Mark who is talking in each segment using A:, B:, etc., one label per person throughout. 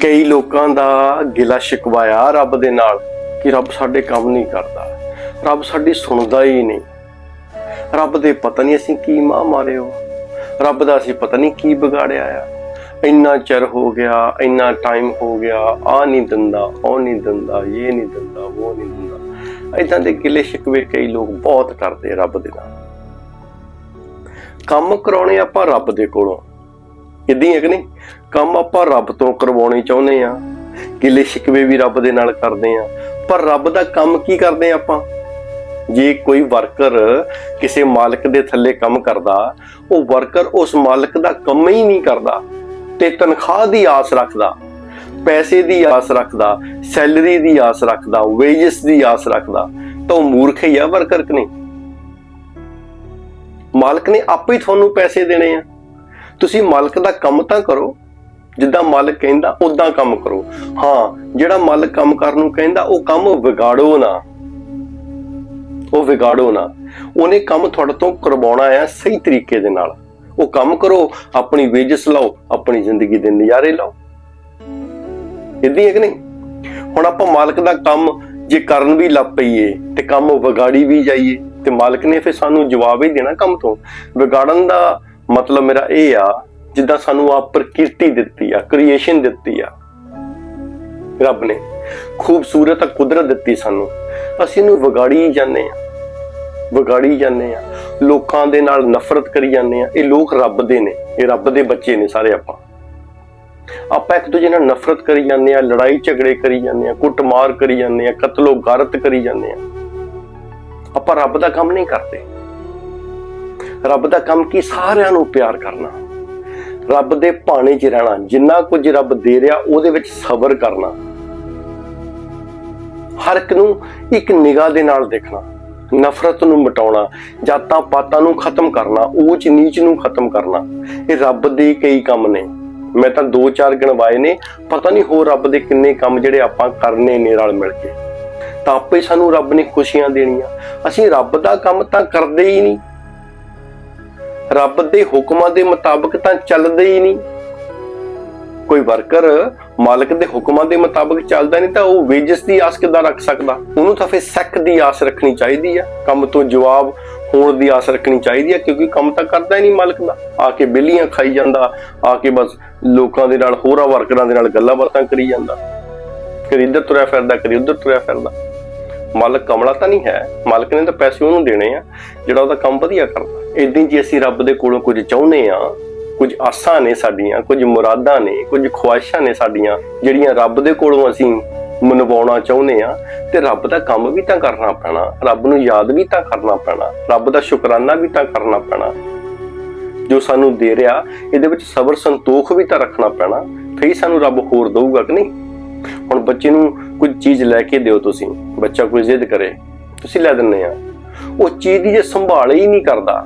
A: ਕਈ ਲੋਕਾਂ ਦਾ ਗਿਲਾ ਸ਼ਿਕਵਾ ਰੱਬ ਦੇ ਨਾਲ ਕਿ ਰੱਬ ਸਾਡੇ ਕੰਮ ਨਹੀਂ ਕਰਦਾ। ਰੱਬ ਸਾਡੀ ਸੁਣਦਾ ਹੀ ਨਹੀਂ। ਰੱਬ ਦੇ ਪਤਾ ਨਹੀਂ ਅਸੀਂ ਕੀ ਮਾਂ ਮਾਰਿਓ ਰੱਬ ਦਾ ਅਸੀਂ ਪਤਾ ਨਹੀਂ ਕੀ ਵਿਗਾੜਿਆ ਆ। ਇੰਨਾ ਚਿਰ ਹੋ ਗਿਆ, ਇੰਨਾ ਟਾਈਮ ਹੋ ਗਿਆ ਆ ਨਹੀਂ ਦਿੰਦਾ, ਉਹ ਨਹੀਂ ਦਿੰਦਾ, ਇਹ ਨਹੀਂ ਦਿੰਦਾ, ਉਹ ਨਹੀਂ ਦਿੰਦਾ। ਇਦਾਂ ਦੇ ਗਿਲੇ ਸ਼ਿਕਵੇ ਕਈ ਲੋਕ ਬਹੁਤ ਕਰਦੇ ਰੱਬ ਦੇ ਨਾਲ। ਕੰਮ ਕਰਾਉਣੇ ਆਪਾਂ ਰੱਬ ਦੇ ਕੋਲੋਂ। ਇਦਾਂ ਹੈ ਕਿ ਨਹੀਂ? ਕੰਮ ਆਪਾਂ ਰੱਬ ਤੋਂ ਕਰਵਾਉਣੇ ਚਾਹੁੰਦੇ ਆ। ਕਿਲੇ ਸ਼ਿਕਵੇ ਵੀ ਰੱਬ ਦੇ ਨਾਲ ਕਰਦੇ ਆ। ਪਰ ਰੱਬ ਦਾ ਕੰਮ ਕੀ ਕਰਦੇ ਆ ਆਪਾਂ? ਜੇ ਕੋਈ ਵਰਕਰ ਕਿਸੇ ਮਾਲਕ ਦੇ ਥੱਲੇ ਕੰਮ ਕਰਦਾ, ਉਹ ਵਰਕਰ ਉਸ ਮਾਲਕ ਦਾ ਕੰਮ ਹੀ ਨਹੀਂ ਕਰਦਾ ਤੇ ਤਨਖਾਹ ਦੀ ਆਸ ਰੱਖਦਾ, ਪੈਸੇ ਦੀ ਆਸ ਰੱਖਦਾ, ਸੈਲਰੀ ਦੀ ਆਸ ਰੱਖਦਾ ਵੇਜਸ ਦੀ ਆਸ ਰੱਖਦਾ, ਤਾਂ ਉਹ ਮੂਰਖ ਹੀ ਆ ਵਰਕਰ ਕਿ ਨਹੀਂ? ਮਾਲਕ ਨੇ ਆਪੇ ਹੀ ਤੁਹਾਨੂੰ ਪੈਸੇ ਦੇਣੇ ਆ। ਤੁਸੀਂ ਮਾਲਕ ਦਾ ਕੰਮ ਤਾਂ ਕਰੋ, ਜਿੱਦਾਂ ਮਾਲਕ ਕਹਿੰਦਾ ਉਦਾਂ ਕੰਮ ਕਰੋ। ਹਾਂ, ਜਿਹੜਾ ਮਾਲਕ ਕੰਮ ਕਰਨ ਨੂੰ ਕਹਿੰਦਾ, ਉਹ ਕੰਮ ਵਿਗਾੜੋ ਨਾ। ਉਹ ਵਿਗਾੜੋ ਨਾ। ਉਹਨੇ ਕੰਮ ਤੁਹਾਡੇ ਤੋਂ ਕਰਵਾਉਣਾ ਆ ਸਹੀ ਤਰੀਕੇ ਦੇ ਨਾਲ। ਉਹ ਕੰਮ ਕਰੋ, ਆਪਣੀ ਵੇਜਸ ਲਾਓ, ਆਪਣੀ ਜ਼ਿੰਦਗੀ ਦੇ ਨਜ਼ਾਰੇ ਲਾਓ। ਇਦਾਂ ਹੈ ਕਿ ਨਹੀਂ? ਹੁਣ ਆਪਾਂ ਮਾਲਕ ਦਾ ਕੰਮ ਜੇ ਕਰਨ ਵੀ ਲੱਗ ਪਈਏ, ਤੇ ਕੰਮ ਵਿਗਾੜੀ ਵੀ ਜਾਈਏ, ਤੇ ਮਾਲਕ ਨੇ ਫਿਰ ਸਾਨੂੰ ਜਵਾਬ ਹੀ ਦੇਣਾ ਕੰਮ ਤੋਂ। ਵਿਗਾੜਨ ਦਾ ਮਤਲਬ ਮੇਰਾ ਇਹ ਆ, ਜਿੱਦਾਂ ਸਾਨੂੰ ਆਪ ਪ੍ਰਕਿਰਤੀ ਦਿੱਤੀ ਆ ਕ੍ਰੀਏਸ਼ਨ ਦਿੱਤੀ ਆ। ਰੱਬ ਨੇ ਖੂਬਸੂਰਤ ਕੁਦਰਤ ਦਿੱਤੀ ਸਾਨੂੰ। ਅਸੀਂ ਇਹਨੂੰ ਵਿਗਾੜੀ ਜਾਂਦੇ ਆ। ਵਿਗਾੜੀ ਜਾਂਦੇ ਆ। ਲੋਕਾਂ ਦੇ ਨਾਲ ਨਫ਼ਰਤ ਕਰੀ ਜਾਂਦੇ ਆ। ਇਹ ਲੋਕ ਰੱਬ ਦੇ ਨੇ। ਇਹ ਰੱਬ ਦੇ ਬੱਚੇ ਨੇ ਸਾਰੇ ਆਪਾਂ। ਆਪਾਂ ਇੱਕ ਦੂਜੇ ਨਾਲ ਨਫ਼ਰਤ ਕਰੀ ਜਾਂਦੇ ਆ, ਲੜਾਈ ਝਗੜੇ ਕਰੀ ਜਾਂਦੇ ਆ, ਕੁੱਟਮਾਰ ਕਰੀ ਜਾਂਦੇ ਆ, ਕਤਲੋ ਗਾਰਤ ਕਰੀ ਜਾਂਦੇ ਆ। ਆਪਾਂ ਰੱਬ ਦਾ ਕੰਮ ਨਹੀਂ ਕਰਦੇ। ਰੱਬ ਦਾ ਕੰਮ ਕੀ? ਸਾਰਿਆਂ ਨੂੰ ਪਿਆਰ ਕਰਨਾ। ਰੱਬ ਦੇ ਭਾਣੇ 'ਚ ਰਹਿਣਾ। ਜਿੰਨਾ ਕੁਝ ਰੱਬ ਦੇ ਰਿਹਾ, ਉਹਦੇ ਵਿੱਚ ਸਬਰ ਕਰਨਾ। ਹਰ ਇੱਕ ਨੂੰ ਇੱਕ ਨਿਗਾਹ ਦੇ ਨਾਲ ਦੇਖਣਾ। ਨਫ਼ਰਤ ਨੂੰ ਮਿਟਾਉਣਾ। ਜਾਤਾਂ ਪਾਤਾਂ ਨੂੰ ਖਤਮ ਕਰਨਾ। ਊਚ ਨੀਚ ਨੂੰ ਖਤਮ ਕਰਨਾ। ਇਹ ਰੱਬ ਦੇ ਕਈ ਕੰਮ ਨੇ। ਮੈਂ ਤਾਂ ਦੋ ਚਾਰ ਗਿਣਵਾਏ ਨੇ। ਪਤਾ ਨਹੀਂ ਹੋਰ ਰੱਬ ਦੇ ਕਿੰਨੇ ਕੰਮ ਜਿਹੜੇ ਆਪਾਂ ਕਰਨੇ ਨੇ ਰਲ ਮਿਲ ਕੇ। ਤਾਂ ਆਪੇ ਸਾਨੂੰ ਰੱਬ ਨੇ ਖੁਸ਼ੀਆਂ ਦੇਣੀਆਂ। ਅਸੀਂ ਰੱਬ ਦਾ ਕੰਮ ਤਾਂ ਕਰਦੇ ਹੀ ਨਹੀਂ। ਰੱਬ ਦੇ ਹੁਕਮਾਂ ਦੇ ਮੁਤਾਬਕ ਤਾਂ ਚੱਲਦੇ ਹੀ ਨਹੀਂ। ਕੋਈ ਵਰਕਰ ਮਾਲਕ ਦੇ ਹੁਕਮਾਂ ਦੇ ਮੁਤਾਬਕ ਚੱਲਦਾ ਨਹੀਂ ਤਾਂ ਉਹ ਵੇਜਸ ਦੀ ਆਸ ਕਿੱਦਾਂ ਰੱਖ ਸਕਦਾ? ਉਹਨੂੰ ਤਾਂ ਫਿਰ ਸੈਕ ਦੀ ਆਸ ਰੱਖਣੀ ਚਾਹੀਦੀ ਆ। ਕੰਮ ਤੋਂ ਜਵਾਬ ਹੋਣ ਦੀ ਆਸ ਰੱਖਣੀ ਚਾਹੀਦੀ ਆ ਕਿਉਂਕਿ ਕੰਮ ਤਾਂ ਕਰਦਾ ਹੀ ਨਹੀਂ ਮਾਲਕ ਦਾ। ਆ ਕੇ ਬਿੱਲੀਆਂ ਖਾਈ ਜਾਂਦਾ, ਆ ਕੇ ਬਸ ਲੋਕਾਂ ਦੇ ਨਾਲ, ਹੋਰਾਂ ਵਰਕਰਾਂ ਦੇ ਨਾਲ ਗੱਲਾਂ ਬਾਤਾਂ ਕਰੀ ਜਾਂਦਾ। ਕਦੀ ਇੱਧਰ ਤੁਰਿਆ ਫਿਰਦਾ ਕਦੀ ਉੱਧਰ ਤੁਰਿਆ ਫਿਰਦਾ। ਮਾਲਕ ਕਮਲਾ ਤਾਂ ਨਹੀਂ ਹੈ, ਮਾਲਕ ਨੇ ਤਾਂ ਪੈਸੇ ਉਹਨੂੰ ਦੇਣੇ ਆ, ਜਿਹੜਾ ਉਹਦਾ ਕੰਮ ਵਧੀਆ ਕਰਦਾ। ਇਦਾਂ ਜੇ ਅਸੀਂ ਰੱਬ ਦੇ ਕੋਲੋਂ ਕੁਝ ਚਾਹੁੰਦੇ ਆ, ਕੁਝ ਆਸਾਂ ਨੇ ਸਾਡੀਆਂ, ਕੁਝ ਮੁਰਾਦਾਂ ਨੇ, ਕੁਝ ਖੁਆਇਸ਼ਾਂ ਨੇ ਸਾਡੀਆਂ, ਜਿਹੜੀਆਂ ਰੱਬ ਦੇ ਕੋਲੋਂ ਅਸੀਂ ਮਨਵਾਉਣਾ ਚਾਹੁੰਦੇ ਆ, ਤੇ ਰੱਬ ਦਾ ਕੰਮ ਵੀ ਤਾਂ ਕਰਨਾ ਪੈਣਾ, ਰੱਬ ਨੂੰ ਯਾਦ ਵੀ ਤਾਂ ਕਰਨਾ ਪੈਣਾ, ਰੱਬ ਦਾ ਸ਼ੁਕਰਾਨਾ ਵੀ ਤਾਂ ਕਰਨਾ ਪੈਣਾ। ਜੋ ਸਾਨੂੰ ਦੇ ਰਿਹਾ, ਇਹਦੇ ਵਿੱਚ ਸਬਰ ਸੰਤੋਖ ਵੀ ਤਾਂ ਰੱਖਣਾ ਪੈਣਾ, ਫਿਰ ਸਾਨੂੰ ਰੱਬ ਹੋਰ ਦਊਗਾ ਕਿ ਨਹੀਂ? ਹੁਣ ਬੱਚੇ ਨੂੰ ਕੁਝ ਚੀਜ਼ ਲੈ ਕੇ ਦਿਓ ਤੁਸੀਂ, ਬੱਚਾ ਕੋਈ ਜ਼ਿੱਦ ਕਰੇ, ਤੁਸੀਂ ਲੈ ਦਿੰਦੇ ਆ। ਉਹ ਚੀਜ਼ ਦੀ ਜੇ ਸੰਭਾਲ ਹੀ ਨਹੀਂ ਕਰਦਾ,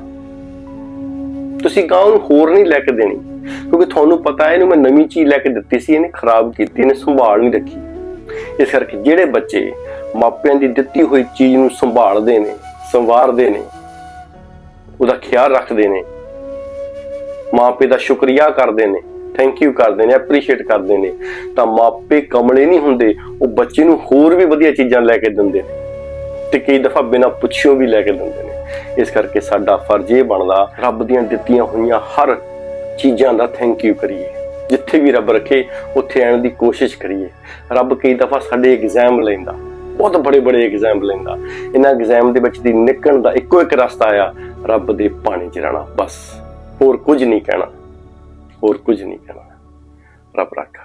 A: ਤੁਸੀਂ ਗਾਂ ਨੂੰ ਹੋਰ ਨਹੀਂ ਲੈ ਕੇ ਦੇਣੀ, ਕਿਉਂਕਿ ਤੁਹਾਨੂੰ ਪਤਾ ਹੈ ਇਹਨੂੰ ਮੈਂ ਨਵੀਂ ਚੀਜ਼ ਲੈ ਕੇ ਦਿੱਤੀ ਸੀ, ਇਹਨੇ ਖਰਾਬ ਕੀਤੀ, ਇਹਨੇ ਸੰਭਾਲ ਨਹੀਂ ਰੱਖੀ। ਇਸ ਕਰਕੇ ਜਿਹੜੇ ਬੱਚੇ ਮਾਪਿਆਂ ਦੀ ਦਿੱਤੀ ਹੋਈ ਚੀਜ਼ ਨੂੰ ਸੰਭਾਲਦੇ ਨੇ, ਸੰਵਾਰਦੇ ਨੇ, ਉਹਦਾ ਖਿਆਲ ਰੱਖਦੇ ਨੇ ਮਾਪੇ ਦਾ ਸ਼ੁਕਰੀਆ ਕਰਦੇ ਨੇ ਥੈਂਕ ਯੂ ਕਰਦੇ ਨੇ ਐਪਰੀਸ਼ੀਏਟ ਕਰਦੇ ਨੇ। ਤਾਂ ਮਾਪੇ ਕਮਲੇ ਨਹੀਂ ਹੁੰਦੇ, ਉਹ ਬੱਚੇ ਨੂੰ ਹੋਰ ਵੀ ਵਧੀਆ ਚੀਜ਼ਾਂ ਲੈ ਕੇ ਦਿੰਦੇ ਨੇ। ਤੇ ਕਈ ਦਫਾ ਬਿਨਾਂ ਪੁੱਛਿਓ ਵੀ ਲੈ ਕੇ ਦਿੰਦੇ ਨੇ। ਇਸ ਕਰਕੇ ਸਾਡਾ ਫਰਜ਼ ਇਹ ਬਣਦਾ, ਰੱਬ ਦੀਆਂ ਦਿੱਤੀਆਂ ਹੋਈਆਂ ਹਰ ਚੀਜ਼ਾਂ ਦਾ ਥੈਂਕ ਯੂ ਕਰੀਏ। ਜਿੱਥੇ ਵੀ ਰੱਬ ਰੱਖੇ, ਉੱਥੇ ਆਉਣ ਦੀ ਕੋਸ਼ਿਸ਼ ਕਰੀਏ। ਰੱਬ ਕਈ ਦਫਾ ਸਾਡੇ ਐਗਜ਼ਾਮ ਲੈਂਦਾ, ਬਹੁਤ ਬੜੇ ਬੜੇ ਐਗਜ਼ਾਮ ਲੈਂਦਾ। ਇਹਨਾਂ ਐਗਜ਼ਾਮ ਦੇ ਵਿੱਚ ਦੀ ਨਿਕਲਣ ਦਾ ਇੱਕੋ ਇੱਕ ਰਸਤਾ ਆ ਰੱਬ ਦੇ ਪਾਣੀ 'ਚ ਰਹਿਣਾ, ਬਸ। ਹੋਰ ਕੁਝ ਨਹੀਂ ਕਹਿਣਾ। ਹੋਰ ਕੁਝ ਨਹੀਂ ਕਹਿਣਾ। ਰੱਬ ਰੱਖਾ।